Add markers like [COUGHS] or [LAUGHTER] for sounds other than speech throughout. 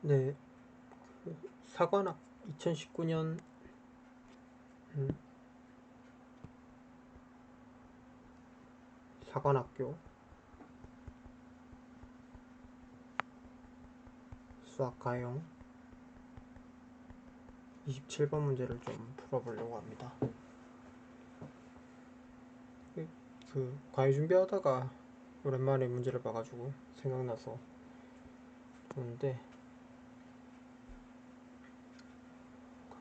네, 그 사관학 2019년. 음, 사관학교. 수학 가용 27번 문제를 좀 풀어보려고 합니다. 그, 그 과외 준비하다가 오랜만에 문제를 봐가지고 생각나서 보는데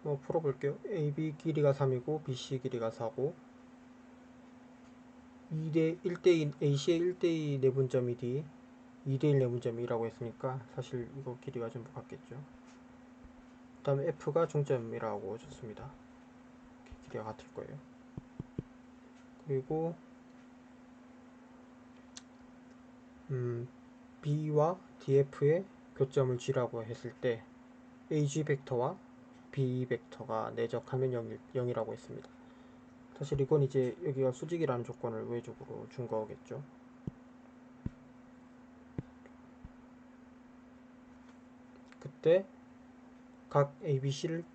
한번 풀어볼게요. AB 길이가 3이고 BC 길이가 4고 2대 1대2 AC의 1대2 내분점이 D 2대1 내분점이 2라고 했으니까 사실 이거 길이가 전부 같겠죠. 그 다음에 F가 중점이라고 줬습니다. 길이가 같을 거예요. 그리고 음, B와 DF의 교점을 G라고 했을 때 AG 벡터와 B 벡터가 내적하면 0, 0이라고 했습니다. 사실 이건 이제 여기가 수직이라는 조건을 외적으로 준 거겠죠. 그때 각 ABC를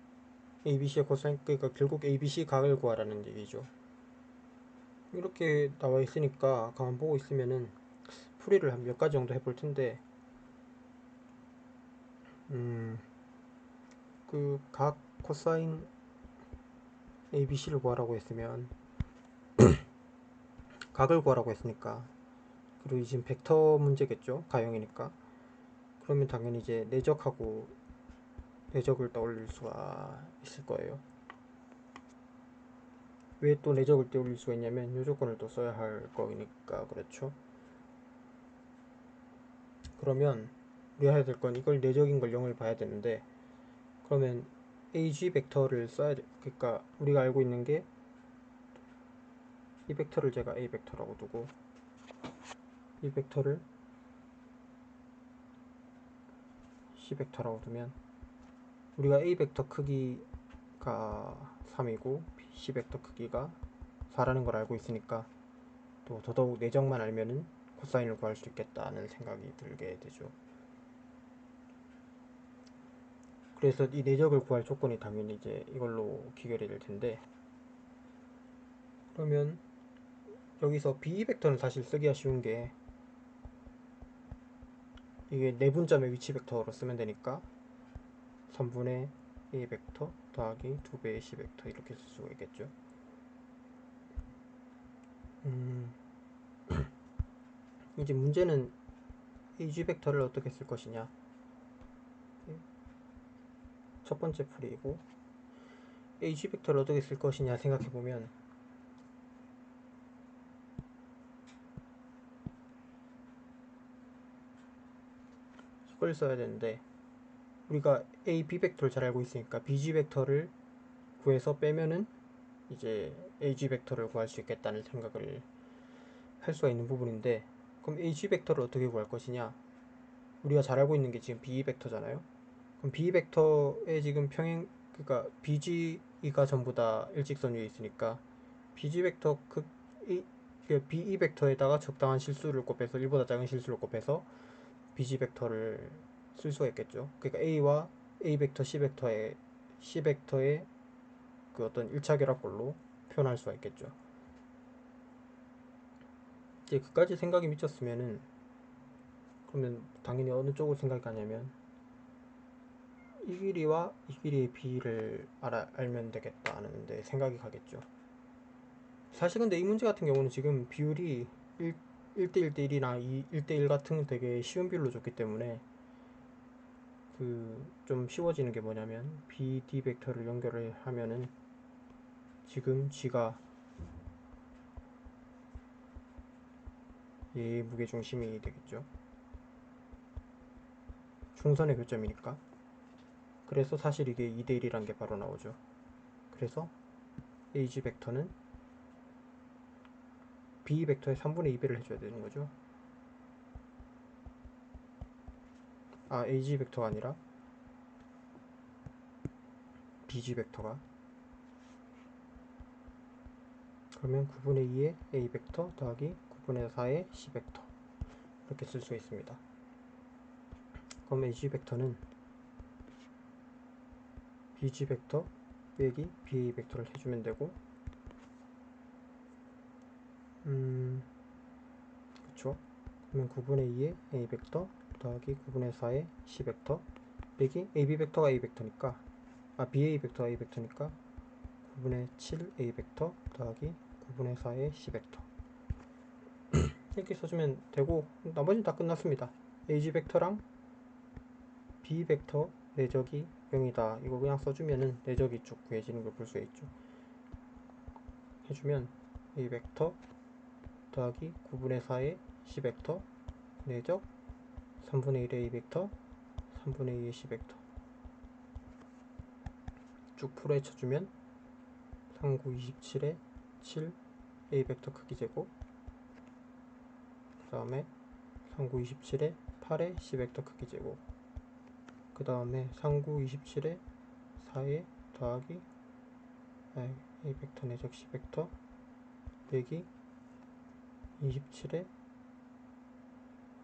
ABC의 코사인 그러니까 결국 ABC 각을 구하라는 얘기죠. 이렇게 나와 있으니까 가만 보고 있으면은 풀이를 한 몇 가지 정도 해볼 텐데 음, 그 각 코사인 ABC를 구하라고 했으면 [CLEARS THROAT] 각을 구하라고 했으니까. 그리고 지금 벡터 문제겠죠? 가형이니까. 그러면 당연히 이제 내적하고 내적을 떠올릴 수가 있을 거예요. 왜 또 내적을 떠올릴 수가 있냐면 이 조건을 또 써야 할 거니까 그렇죠? 그러면 우리가 해야 될 건 이걸 내적인 걸 0을 봐야 되는데 그러면 AG 벡터를 써야 돼. 그러니까 우리가 알고 있는 게 이 벡터를 제가 A 벡터라고 두고 이 벡터를 C 벡터라고 두면 우리가 A 벡터 크기가 3이고 C 벡터 크기가 4라는 걸 알고 있으니까 또 더더욱 내적만 알면은 코사인을 구할 수 있겠다는 생각이 들게 되죠. 그래서 이 내적을 구할 조건이 당연히 이제 이걸로 귀결이 될 텐데 그러면 여기서 B 벡터는 사실 쓰기가 쉬운 게 이게 내분점의 위치 벡터로 쓰면 되니까 3분의 A 벡터 더하기 2배의 C 벡터 이렇게 쓸 수가 있겠죠. 음, [CLEARS THROAT] 이제 문제는 AG 벡터를 어떻게 쓸 것이냐. 첫 번째 풀이고 AG 벡터를 어떻게 쓸 것이냐 생각해 보면 이걸 써야 되는데 우리가 A, B 벡터를 잘 알고 있으니까 BG 벡터를 구해서 빼면은 이제 AG 벡터를 구할 수 있겠다는 생각을 할 수가 있는 부분인데 그럼 AG 벡터를 어떻게 구할 것이냐? 우리가 잘 알고 있는 게 지금 B 벡터잖아요 그럼 B 벡터의 지금 평행 그러니까 BG가 전부 다 일직선 위에 있으니까 BG 벡터 그 이, BE 벡터에다가 적당한 실수를 곱해서 1보다 작은 실수를 곱해서 BG 벡터를 쓸 수가 있겠죠. 그러니까 A와 A 벡터 C 벡터의 C 벡터의 그 어떤 1차 결합골로 표현할 수가 있겠죠. 이제 그까지 생각이 미쳤으면은 그러면 당연히 어느 쪽으로 생각이 가냐면 이 길이와 이 길이의 비를 알아, 알면 되겠다는 데 생각이 가겠죠. 사실 근데 이 문제 같은 경우는 지금 비율이 1, 1대 1대 1이나 2, 1대 1 같은 되게 쉬운 비율로 줬기 때문에 그 좀 쉬워지는 게 뭐냐면 BD 벡터를 연결을 하면은 지금 G가 얘 무게중심이 되겠죠. 중선의 교점이니까. 그래서 사실 이게 2대1이란 게 바로 나오죠. 그래서 AG 벡터는 B 벡터의 3분의 2배를 해줘야 되는 거죠. 아, AG 벡터가 아니라 BG 벡터가 그러면 9분의 2의 A 벡터 더하기 9분의 4의 C 벡터 이렇게 쓸 수 있습니다. 그럼 AG 벡터는 bg 벡터 빼기 ba 벡터를 해주면 되고 음 그쵸? 그러면 9분의 2의 a 벡터 더하기 9분의 4의 c 벡터 빼기 ab 벡터가 a 벡터니까 아 ba 벡터가 a 벡터니까 9분의 7 a 벡터 더하기 9분의 4의 c 벡터. [CLEARS THROAT] 이렇게 써주면 되고 나머지는 다 끝났습니다. Ag 벡터랑 b 벡터 내적이 0이다. 이거 그냥 써주면은 내적이 쭉 구해지는 걸 볼 수 있죠. 해주면 a 벡터 더하기 9분의 4의 c 벡터 내적 3분의 1의 a 벡터 3분의 2의 c 벡터. 쭉 풀어 헤쳐주면 39, 27에 7 a 벡터 크기 제곱 그 다음에 39, 27에 8의 c 벡터 크기 제곱 그 다음에 39, 27에 4에 더하기 아, a 벡터 내적 c 벡터 빼기 27에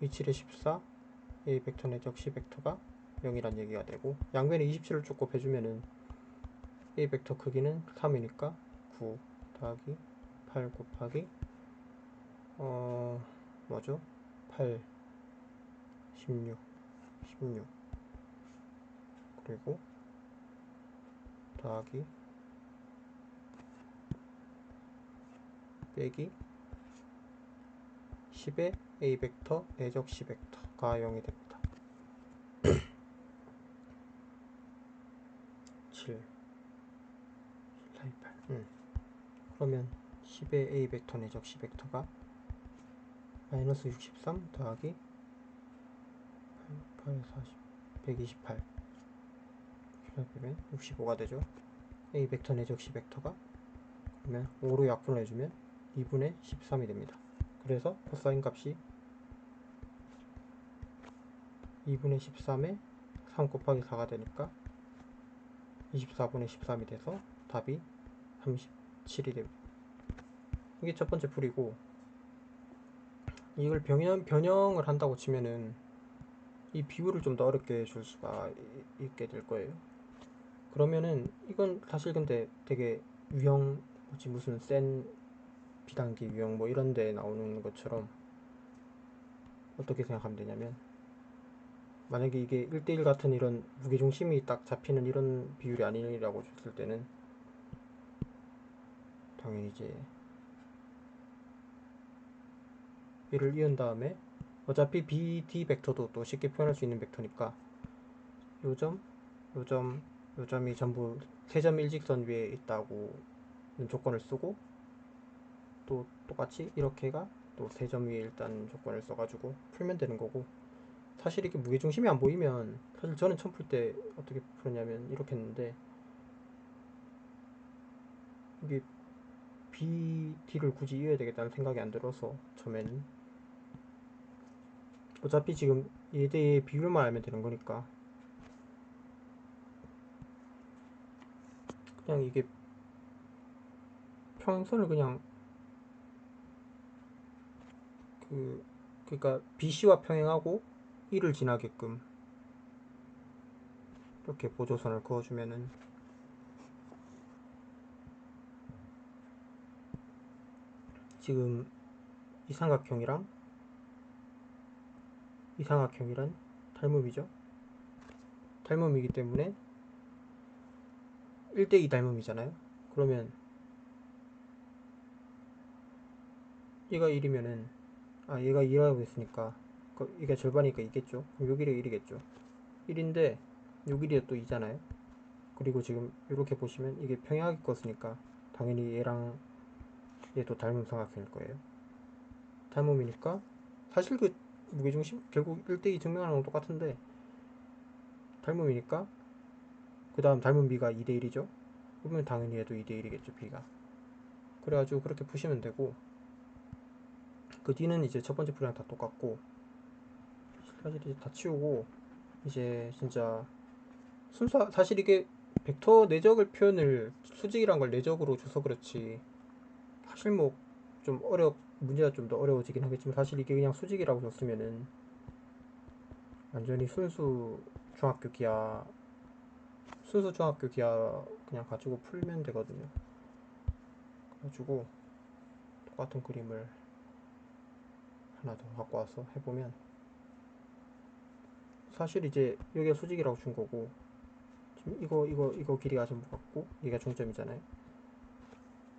27에 14 a 벡터 내적 c 벡터가 0이란 얘기가 되고 양변에 27을 쭉 곱해주면은 a 벡터 크기는 3이니까 9 더하기 8 곱하기 어 뭐죠? 8 16 16 그리고 더하기 빼기 10의 a 벡터 내적 c 벡터가 0이 됩니다. [COUGHS] 7 428 음. 그러면 10의 a 벡터 내적 c 벡터가 마이너스 63 더하기 8, 8 40 128 그러면 65가 되죠. a 벡터 내적 c 벡터가 그러면 5로 약분을 해주면 2분의 13이 됩니다. 그래서 코사인 값이 2분의 13에 3 곱하기 4가 되니까 24분의 13이 돼서 답이 37이 됩니다. 이게 첫 번째 풀이고 이걸 변형, 변형을 한다고 치면은 이 비율을 좀 더 어렵게 줄 수가 이- 있게 될 거예요. 그러면은 이건 사실 근데 되게 유형 뭐지 무슨 센 비단기 유형 뭐 이런 데 나오는 것처럼 어떻게 생각하면 되냐면 만약에 이게 1대1 같은 이런 무게중심이 딱 잡히는 이런 비율이 아니라고 줬을 때는 당연히 이제 얘를 이은 다음에 어차피 BD 벡터도 또 쉽게 표현할 수 있는 벡터니까 요점, 요점, 요점이 전부 세점 일직선 위에 있다고 조건을 쓰고 또 똑같이 이렇게가 또 세 점 위에 일단 조건을 써가지고 풀면 되는 거고 사실 이렇게 무게중심이 안 보이면 사실 저는 처음 풀 때 어떻게 풀었냐면 이렇게 했는데 이게 BD를 굳이 이어야 되겠다는 생각이 안 들어서 처음에는. 어차피 지금 얘대의 비율만 알면 되는 거니까 그냥 이게 평행선을 그냥 그 그러니까 BC와 평행하고 1을 지나게끔 이렇게 보조선을 그어주면은 지금 이 삼각형이랑 이 삼각형이란 닮음이죠. 닮음이기 때문에 1대2 닮음이잖아요. 그러면 얘가 1이면은 아 얘가 2라고 했으니까 그 이게 절반이니까 있겠죠. 그럼 여기가 1이겠죠. 1인데 여기가 또 2잖아요. 그리고 지금 이렇게 보시면 이게 평행하게 껐으니까 당연히 얘랑 얘도 닮은 삼각형일 거예요. 닮음이니까 사실 그 무게중심 결국 1대2 증명하는 건 똑같은데 닮음이니까 그 다음 닮은 b가 2대1이죠. 그러면 당연히 얘도 2대1이겠죠, b가. 그래가지고 그렇게 푸시면 되고 그 뒤는 이제 첫 번째 풀이랑 다 똑같고 사실 이제 다 치우고 이제 진짜 순서 사실 이게 벡터 내적을 표현을 수직이란 걸 내적으로 줘서 그렇지 사실 뭐 좀 어려 문제가 좀 더 어려워지긴 하겠지만 사실 이게 그냥 수직이라고 줬으면은 완전히 순수 중학교 기하 순수 중학교 기하 그냥 가지고 풀면 되거든요. 그래가지고 똑같은 그림을 하나 더 갖고 와서 해보면 사실 이제 여기가 수직이라고 준 거고 지금 이거 이거 이거 길이가 전부 같고 얘가 중점이잖아요.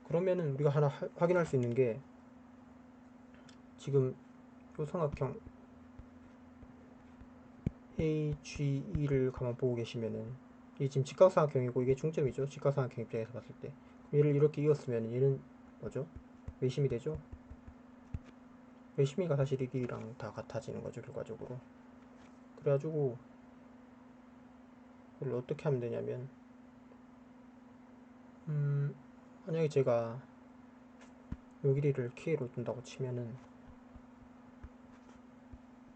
그러면은 우리가 하나 하- 확인할 수 있는 게 지금 요 삼각형 AGE를 가만 보고 계시면은 이게 지금 직각삼각형이고 이게 중점이죠. 직각삼각형 입장에서 봤을 때 얘를 이렇게 이었으면 얘는 뭐죠? 외심이 되죠. 외심이가 사실 이 길이랑 다 같아지는 거죠 결과적으로. 그래가지고 이걸 어떻게 하면 되냐면 음 만약에 제가 요 길이를 k로 둔다고 치면은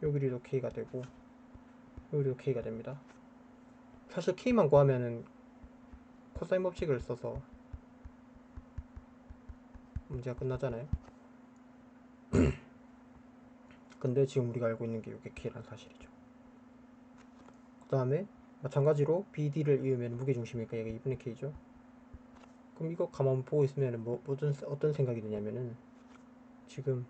요 길이도 k가 되고 요 길이도 k가 됩니다. 사실 k만 구하면은 코사인 법칙을 써서 문제가 끝나잖아요. [CLEARS THROAT] 근데 지금 우리가 알고 있는 게 이게 k라는 사실이죠. 그 다음에 마찬가지로 BD를 이으면 무게중심이니까 얘가 2분의 k죠. 그럼 이거 가만 보고 있으면 뭐 어떤 어떤 생각이 드냐면은 지금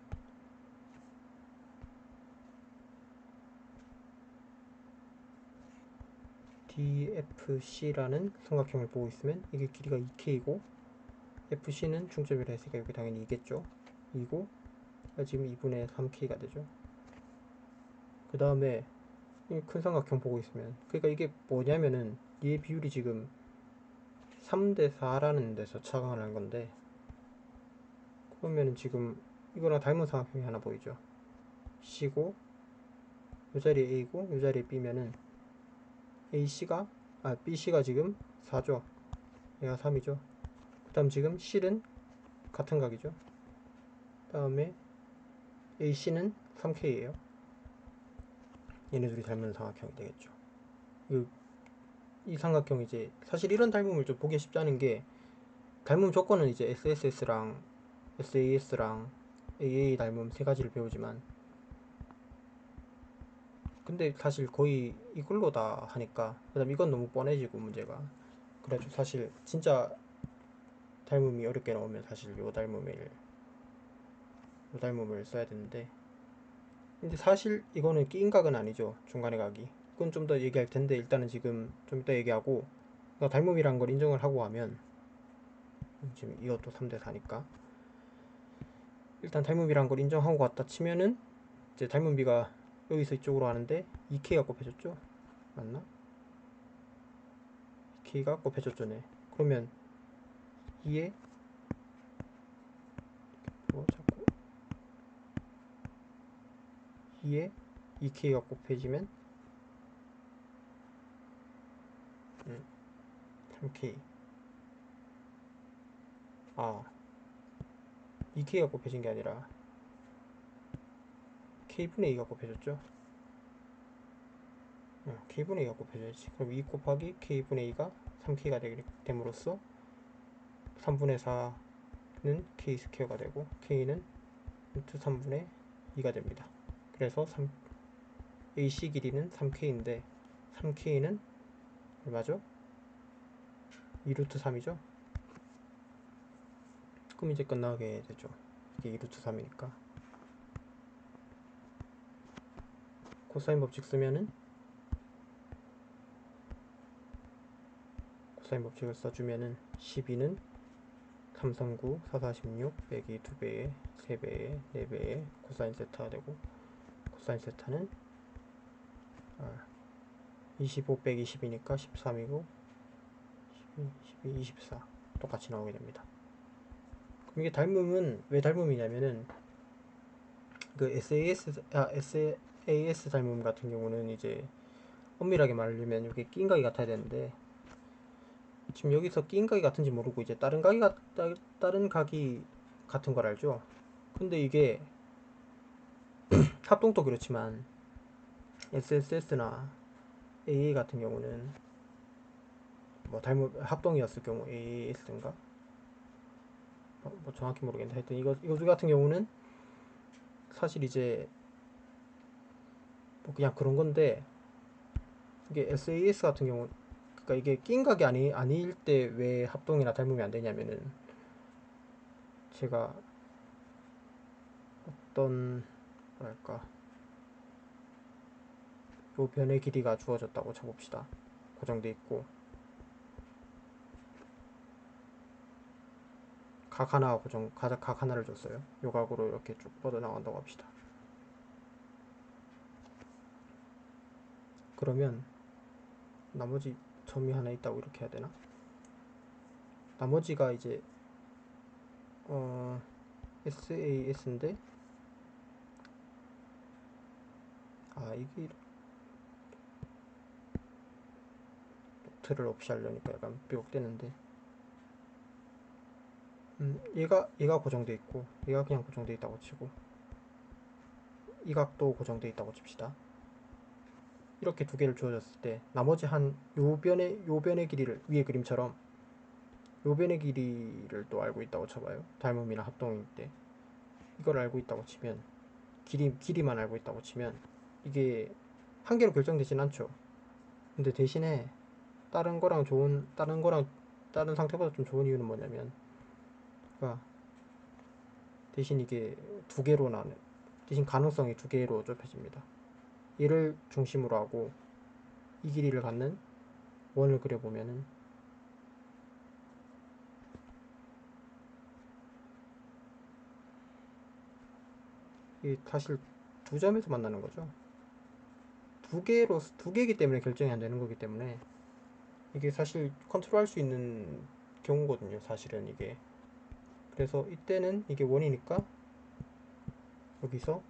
DFC라는 삼각형을 보고 있으면 이게 길이가 2K이고 FC는 중점이라 했으니까 여기 당연히 2겠죠. 2고 지금 2분의 3K가 되죠. 그 다음에 이큰 삼각형 보고 있으면 그러니까 이게 뭐냐면은 얘 비율이 지금 3대 4라는 데서 착안을 한 건데 그러면은 지금 이거랑 닮은 삼각형이 하나 보이죠 C고 요 자리에 A고 요 자리에 B면은 AC가 아 BC가 지금 4죠. 얘가 3이죠. 그 다음 지금 C는 같은 각이죠. 그 다음에 AC는 3K예요. 얘네 둘이 닮은 삼각형이 되겠죠. 이, 이 삼각형 이제 사실 이런 닮음을 좀 보기 쉽다는 게 닮음 조건은 이제 SSS랑 SAS랑 AA 닮음 세 가지를 배우지만 근데 사실 거의 이걸로 다 하니까 그다음 이건 너무 뻔해지고 문제가. 그래가지고 사실 진짜 닮음이 어렵게 나오면 사실 요 닮음을 요 닮음을 써야 되는데. 근데 사실 이거는 끼인 각은 아니죠 중간에 각이. 그건 좀 더 얘기할 텐데 일단은 지금 좀 이따 얘기하고 그러니까 닮음이란 걸 인정을 하고 하면 지금 이것도 3대 4니까. 일단 닮음이란 걸 인정하고 갔다 치면은 이제 닮음비가 여기서 이쪽으로 하는데 2K가 곱해졌죠? 맞나? 2K가 곱해졌죠, 네. 그러면 2에 뭐 자꾸 2에 2K가 곱해지면 음, 3K 아 2K가 곱해진 게 아니라 K분의 2가 곱해졌죠? 어, K분의 2가 곱해져야지. 그럼 2 곱하기 K분의 2가 3K가 되게 됨으로써 3분의 4는 K 스퀘어가 되고 K는 루트 3분의 2가 됩니다. 그래서 3, AC 길이는 3K인데 3K는 얼마죠? 2루트 3이죠? 그럼 이제 끝나게 되죠. 이게 2루트 3이니까. 코사인 법칙 쓰면은 코사인 법칙을 써주면은 12는 3, 3, 9, 4, 4, 16 빼기 2배에 3배에 4배에 코사인 세타가 되고 코사인 세타는 아, 25 빼기 10이니까 13이고 12, 12, 24 똑같이 나오게 됩니다. 그럼 이게 닮음은 왜 닮음이냐면은 그 SAS 아 SAS 닮음 같은 경우는 이제 엄밀하게 말하면 이게 낀각이 같아야 되는데 지금 여기서 낀각이 같은지 모르고 이제 다른 각이 같 따, 다른 각이 같은 걸 알죠. 근데 이게 [CLEARS THROAT] 합동도 그렇지만 SSS나 AA 같은 경우는 뭐 닮음 합동이었을 경우 AS인가 뭐, 뭐 정확히 모르겠는데 하여튼 이거 이거 같은 경우는 사실 이제 뭐 그냥 그런 건데 이게 SAS 같은 경우 그러니까 이게 낀 각이 아니 아닐 때 왜 합동이나 닮음이 안 되냐면은 제가 어떤 뭐랄까 요 변의 길이가 주어졌다고 쳐봅시다. 고정돼 있고 각 하나 고정 각, 각 하나를 줬어요. 요 각으로 이렇게 쭉 뻗어 나간다고 합시다. 그러면 나머지 점이 하나 있다고 이렇게 해야 되나? 나머지가 이제 어 SAS인데? 아 이게 노트를 없이 하려니까 약간 삐걱대는데. 음 얘가 얘가 고정돼 있고 얘가 그냥 고정돼 있다고 치고. 이 각도 고정돼 있다고 칩시다 이렇게 두 개를 주어졌을 때 나머지 한 요 변의 요 변의 길이를 위에 그림처럼 요 변의 길이를 또 알고 있다고 쳐봐요. 닮음이나 합동일 때. 이걸 알고 있다고 치면 길이 길이만 알고 있다고 치면 이게 한 개로 결정되진 않죠. 근데 대신에 다른 거랑 좋은 다른 거랑 다른 상태보다 좀 좋은 이유는 뭐냐면 그러니까 대신 이게 두 개로 나는 대신 가능성이 두 개로 좁혀집니다 얘를 중심으로 하고 이 길이를 갖는 원을 그려보면은 이 사실 두 점에서 만나는 거죠. 두 개로 두 개이기 때문에 결정이 안 되는 거기 때문에 이게 사실 컨트롤할 수 있는 경우거든요. 사실은 이게 그래서 이때는 이게 원이니까 여기서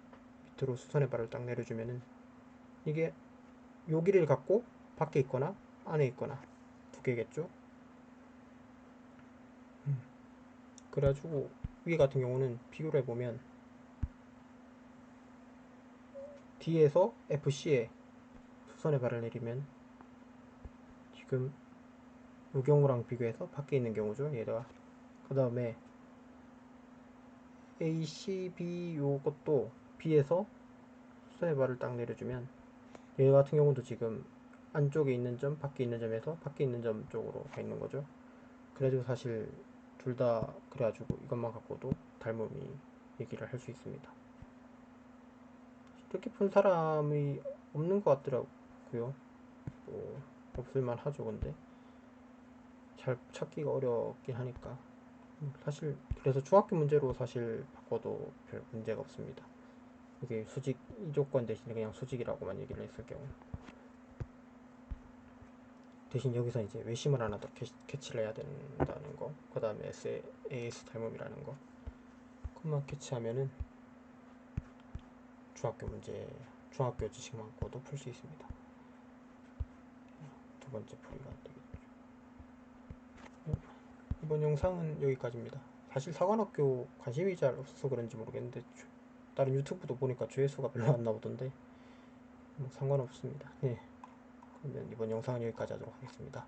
밑으로 수선의 발을 딱 내려주면은 이게 요 길이를 갖고 밖에 있거나 안에 있거나 두 개겠죠. 음. 그래가지고 위 같은 경우는 비교를 해보면 D에서 FC에 수선의 발을 내리면 지금 요 경우랑 비교해서 밖에 있는 경우죠. 얘가 그 다음에 ACB 요것도 B에서 수선의 발을 딱 내려주면 얘 같은 경우도 지금 안쪽에 있는 점, 밖에 있는 점에서 밖에 있는 점 쪽으로 가 있는 거죠. 그래가지고 사실 둘 다 그래가지고 이것만 갖고도 닮음이 얘기를 할 수 있습니다. 푼 사람이 없는 것 같더라고요. 뭐 없을만 하죠, 근데 잘 찾기가 어렵긴 하니까. 사실 그래서 중학교 문제로 사실 바꿔도 별 문제가 없습니다. 이게 수직 이 조건 대신에 그냥 수직이라고만 얘기를 했을 경우 대신 여기서 이제 외심을 하나 더 캐치를 해야 된다는 거. 그 다음에 AS 닮음이라는 거. 그것만 캐치하면은 중학교 문제, 중학교 지식만 고도 풀 수 있습니다. 두 번째 풀이가 되겠죠. 이번 영상은 여기까지입니다. 사실 사관학교 관심이 잘 없어서 그런지 모르겠는데 다른 유튜브도 보니까 조회수가 별로 안 나오던데 뭐 상관없습니다. 네. 그러면 이번 영상은 여기까지 하도록 하겠습니다.